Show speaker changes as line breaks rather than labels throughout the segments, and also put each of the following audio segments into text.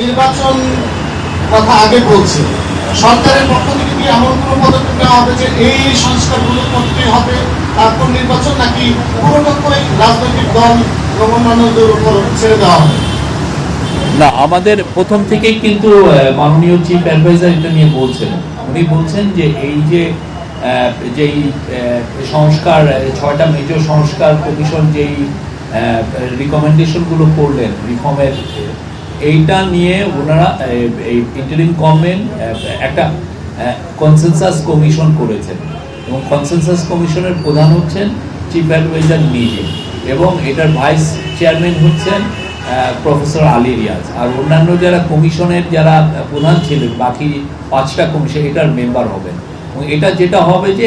নির্বাচন কথা আগে বলছে। সরকারের পক্ষ থেকে কি এমন কোনো পদক্ষেপ নেওয়া হবে যে এই সংস্কারগুলো করতেই হবে, তারপর নির্বাচন নাকি পুরোটাই রাজনৈতিক দল এবং উপর ছেড়ে দেওয়া হবে?
না, আমাদের প্রথম থেকেই কিন্তু মাননীয় চিফ অ্যাডভাইজার এটা নিয়ে বলছেন। উনি বলছেন যে এই যে যেই সংস্কার ছয়টা মেজর সংস্কার কমিশন যেই রিকমেন্ডেশনগুলো করলেন রিফর্মের এইটা নিয়ে ওনারা এই ইন্টারিম গভর্নমেন্ট একটা কনসেনসাস কমিশন করেছেন। এবং কনসেনসাস কমিশনের প্রধান হচ্ছেন চিফ অ্যাডভাইজার নিজে। এবং এটার ভাইস চেয়ারম্যান হচ্ছেন প্রফেসর আলী রিয়াজ। আর অন্যান্য যারা কমিশনের যারা প্রধান ছিলেন, বাকি পাঁচটা কমিশন এটার মেম্বার হবেন। এবং এটা যেটা হবে যে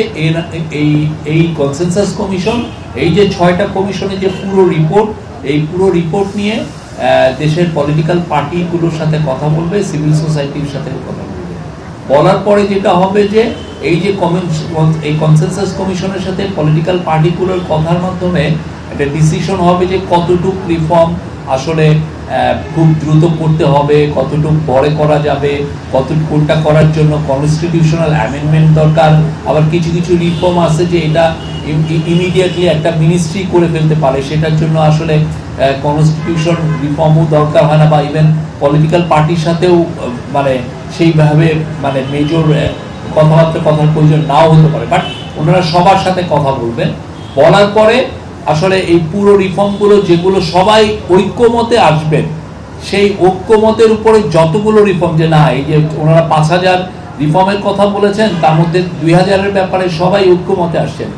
এই এই কনসেনসাস কমিশন এই যে ছয়টা কমিশনের যে পুরো রিপোর্ট এই পুরো রিপোর্ট নিয়ে দেশের পলিটিক্যাল পার্টিগুলোর সাথে কথা বলবে সিভিল সোসাইটির সাথে কথা বলবে। বলার পরে যেটা হবে যে, এই যে এই কনসেনসাস কমিশনের সাথে পলিটিক্যাল পার্টিগুলোর কথার মাধ্যমে একটা ডিসিশন হবে যে কতটুক রিফর্ম আসলে খুব দ্রুত করতে হবে, কতটুক পরে করা যাবে কত কোনটা করার জন্য কনস্টিটিউশনাল অ্যামেন্ডমেন্ট দরকার। আবার কিছু কিছু রিফর্ম আছে যে এটা ইমিডিয়েটলি একটা মিনিস্ট্রি করে ফেলতে পারে। সেটার জন্য আসলে কনস্টিটিউশন রিফর্মও দরকার হয় না, বা ইভেন পলিটিক্যাল পার্টির সাথেও মানে সেইভাবে মানে মেজর কথাবার্তা কথার প্রয়োজন নাও হতে পারে। বাট ওনারা সবার সাথে কথা বলবেন। বলার পরে আসলে এই পুরো রিফর্মগুলো যেগুলো সবাই ঐক্যমতে আসবেন, সেই ঐক্যমতের উপরে যতগুলো রিফর্ম যে না, এই যে ওনারা পাঁচ হাজার রিফর্মের কথা বলেছেন, তার মধ্যে দুই হাজারের ব্যাপারে সবাই ঐক্যমতে আসছেন।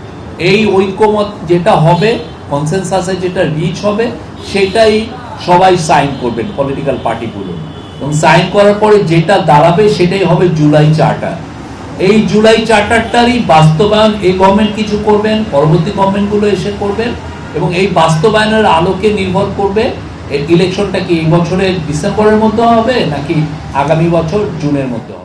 এই ঐক্যমত যেটা হবে কনসেনসাসে যেটা রিচ হবে, সেটাই সবাই সাইন করবেন পলিটিক্যাল পার্টিগুলো এবং সাইন করার পরে যেটা দাঁড়াবে সেটাই হবে জুলাই চার্টার এই জুলাই চার্টারটারই বাস্তবায়ন এই গভর্নমেন্ট কিছু করবেন, পরবর্তী গভর্নমেন্টগুলো এসে করবেন, এবং এই বাস্তবায়নের আলোকে নির্ভর করবে ইলেকশনটা কি এই বছরের ডিসেম্বরের মধ্যে হবে নাকি আগামী বছর জুনের মধ্যে